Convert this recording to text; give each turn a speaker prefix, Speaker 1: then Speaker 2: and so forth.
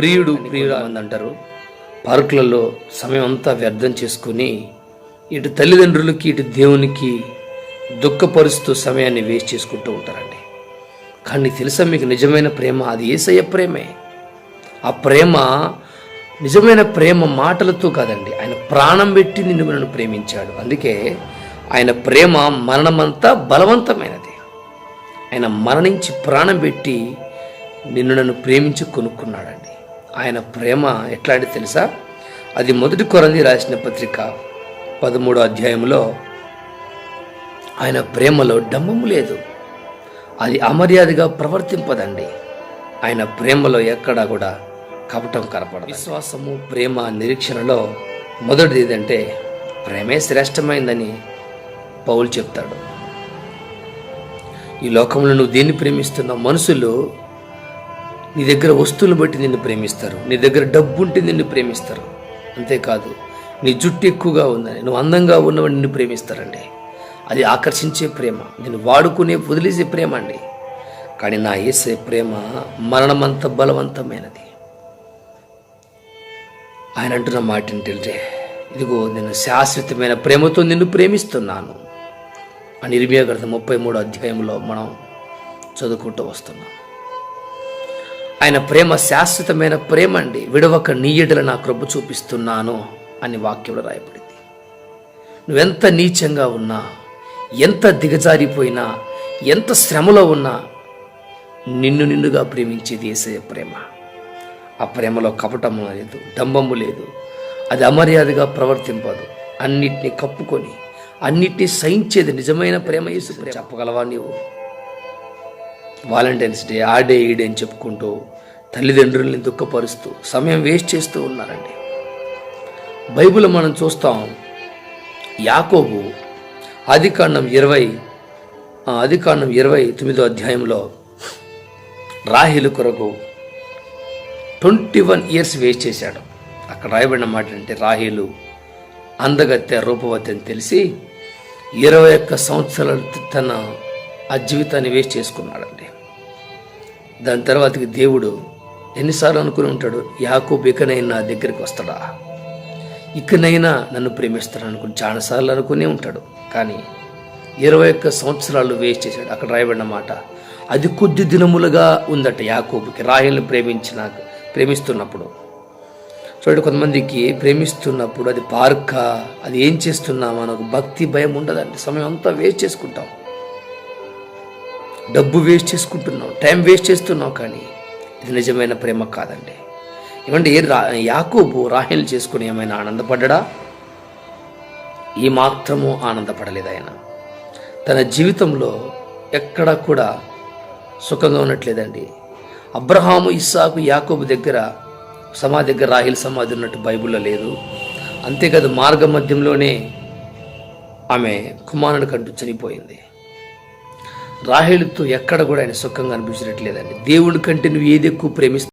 Speaker 1: ప్రియుడు ప్రియుడు. అని అంటారు పార్కులలో సమయం అంతా వ్యర్థం చేసుకుని ఇటు తల్లిదండ్రులకి ఇటు దేవునికి దుఃఖపరుస్తూ సమయాన్ని వేస్ట్ చేసుకుంటూ ఉంటారండి. కానీ తెలుసా మీకు నిజమైన ప్రేమ? అది ఏసయ్య ప్రేమే. ఆ ప్రేమ నిజమైన ప్రేమ మాటలతో కాదండి. ఆయన ప్రాణం పెట్టి నిన్ను నన్ను ప్రేమించాడు. అందుకే ఆయన ప్రేమ మరణమంతా బలవంతమైనది. ఆయన మరణించి ప్రాణం పెట్టి నిన్ను నన్ను ప్రేమించి కొనుక్కున్నాడండి. ఆయన ప్రేమ ఎట్లాంటి తెలుసా? అది మొదటి కొరంది రాసిన పత్రిక పదమూడో అధ్యాయంలో ఆయన ప్రేమలో డంబము లేదు. అది అమర్యాదగా ప్రవర్తింపదండి. ఆయన ప్రేమలో ఎక్కడా కూడా కపటం కనపడదు. విశ్వాసము ప్రేమ నిరీక్షణలో మొదటిది ఏదంటే ప్రేమే శ్రేష్టమైందని పౌలు చెప్తాడు. ఈ లోకంలో నువ్వు దేన్ని ప్రేమిస్తున్న మనుషులు నీ దగ్గర వస్తువులు బట్టి నిన్ను ప్రేమిస్తారు. నీ దగ్గర డబ్బు ఉంటే నిన్ను ప్రేమిస్తారు. అంతేకాదు నీ జుట్టు ఎక్కువగా ఉందని నువ్వు అందంగా ఉన్నవాడు నిన్ను ప్రేమిస్తారండి. అది ఆకర్షించే ప్రేమ నేను వాడుకునే వదిలేసే ప్రేమ అండి. కానీ నా ఏసే ప్రేమ మరణమంత బలవంతమైనది. ఆయన అంటున్న మాట ఏంటంటే ఇదిగో నేను శాశ్వతమైన ప్రేమతో నిన్ను ప్రేమిస్తున్నాను. అని ఇరిమియా గ్రంథం ముప్పై మూడు అధ్యాయంలో మనం చదువుకుంటూ వస్తున్నాం. ఆయన ప్రేమ శాశ్వతమైన ప్రేమ అండి. విడవక నీయడల నా కృప చూపిస్తున్నాను అని వాక్యంలో రాయబడింది. నువ్వెంత నీచంగా ఉన్నా ఎంత దిగజారిపోయినా ఎంత శ్రమలో ఉన్నా నిన్ను నిన్నుగా ప్రేమించేది ఏసయ ప్రేమ. ఆ ప్రేమలో కపటము లేదు డంబము లేదు. అది అమర్యాదగా ప్రవర్తింపదు. అన్నిటినీ కప్పుకొని అన్నిటినీ సహించేది నిజమైన ప్రేమ యేసు ప్రేమ చెప్పగలవా నీవు? వాలంటైన్స్ డే ఆ డే ఈ డే అని చెప్పుకుంటూ తల్లిదండ్రుల్ని దుఃఖపరుస్తూ సమయం వేస్ట్ చేస్తూ ఉన్నారండి. బైబిల్ మనం చూస్తాం యాకోబు ఆదికాండం ఇరవై ఆ, ఆదికాండం ఇరవై తొమ్మిదో అధ్యాయంలో రాహిలు కొరకు ట్వంటీ వన్ ఇయర్స్ వేస్ట్ చేశాడు. అక్కడ రాయబడిన మాట అంటే రాహిలు అందగత్తె రూపవతి అని తెలిసి ఇరవై ఒక్క సంవత్సరాలు తన ఆ జీవితాన్ని వేస్ట్ చేసుకున్నాడండి. దాని తర్వాతకి దేవుడు ఎన్నిసార్లు అనుకుని ఉంటాడు యాకోబు ఇకనైనా నా దగ్గరికి వస్తాడా? ఇకనైనా నన్ను ప్రేమిస్తాడు? అనుకుని చాలాసార్లు అనుకునే ఉంటాడు. కానీ ఇరవై ఒక్క సంవత్సరాలు వేస్ట్ చేశాడు అక్కడ రాయబడిన మాట. అది కొద్ది దినములుగా ఉందట యాకోబుకి రాయల్ని ప్రేమించిన ప్రేమిస్తున్నప్పుడు. చూడండి కొంతమందికి ప్రేమిస్తున్నప్పుడు అది పార్క అది ఏం చేస్తున్నాం నాకు భక్తి భయం ఉండదండి. సమయం అంతా వేస్ట్ చేసుకుంటాం. డబ్బు వేస్ట్ చేసుకుంటున్నాం. టైం వేస్ట్ చేస్తున్నావు కానీ ఇది నిజమైన ప్రేమ కాదండి. ఏమంటే ఏ రా యాకోబు రాహిల్ చేసుకుని ఏమైనా ఆనందపడ్డా? ఈ మాత్రము ఆనందపడలేదు ఆయన. తన జీవితంలో ఎక్కడా కూడా సుఖంగా ఉన్నట్లేదండి. అబ్రహాము ఇస్సాకు యాకోబు దగ్గర సమాధి దగ్గర రాహిల్ సమాధి ఉన్నట్టు బైబిల్లో లేదు. అంతేకాదు మార్గ మధ్యంలోనే ఆమె కుమారుడు కంటూ చనిపోయింది. రాహేలుతో ఎక్కడ కూడా ఆయన సుఖంగా అనిపించినట్లేదండి. దేవుడి కంటే నువ్వు ఏది ఎక్కువ ప్రేమిస్తావు